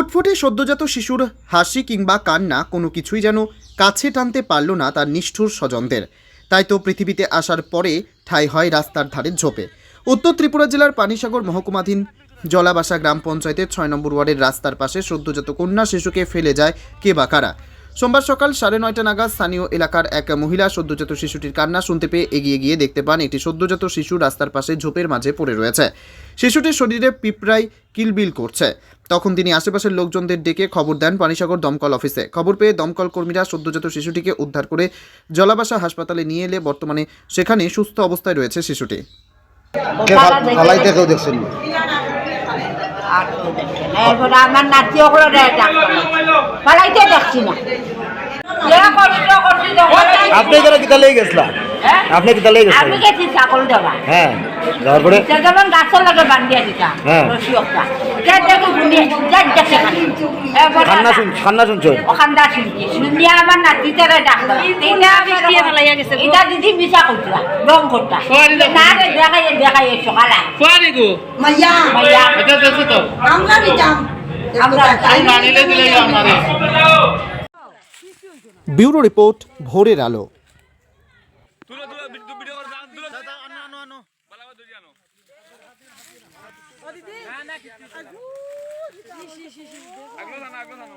ফুটফুটে সদ্যজাত শিশুর হাসি কিংবা কান্না কোনো কিছুই যেন কাছে টানতে পারল না তার নিষ্ঠুর স্বজনদের। তাই তো পৃথিবীতে আসার পরে ঠাঁই হয় রাস্তার ধারের ঝোপে। উত্তর ত্রিপুরা জেলার পানিসাগর মহকুমাধীন জলাবাসা গ্রাম পঞ্চায়েতের ছয় নম্বর ওয়ার্ডের রাস্তার পাশে সদ্যজাত কন্যা শিশুকে ফেলে যায় কে বা কারা। সোমবার সকাল সাড়ে নয়টা নাগাদ স্থানীয় এলাকার এক মহিলা সদ্যজাত শিশুটির কান্না শুনতে পেয়ে এগিয়ে গিয়ে দেখতে পান একটি সদ্যজাত শিশু রাস্তার পাশে ঝোপের মাঝে পড়ে রয়েছে। শিশুটির শরীরে পিঁপড়ায় কিলবিল করছে। তখন তিনি আশেপাশের লোকজনদের ডেকে খবর দেন পানিসাগর দমকল অফিসে। খবর পেয়ে দমকল কর্মীরা সদ্যজাত শিশুটিকে উদ্ধার করে জলাবাসা হাসপাতালে নিয়ে এলে বর্তমানে সেখানে সুস্থ অবস্থায় রয়েছে শিশুটি। আমার দেখছি না। আপনি এখানে কিতা লেগে গেছিলা? হ্যাঁ? আপনি কিতা লেগে আমি গেছি ছাগল দেওয়া। হ্যাঁ যাওয়ার পরে? সে যেমন গাছের লাগে বান্ধিয়া দিতাম হ্যাঁ। যে দেখি দেখে খালি এরপরে কান্না শুন কান্না শুনছো? ওখানটা শুনছি। শুনিয়া আমার নাতিটারে ডাক্তার। এটা দিদি রং করতা। না রে দেখাই দেখাই সকালে ফুয়ারি গো। মাইয়া। মাইয়া। এটা দেখছ তো। আমরা নিতাম আমরা আমি মানিলে দিলে আমারে। ব্যুরো রিপোর্ট ভোরের আলো। আগলো জানো আগলো জানো।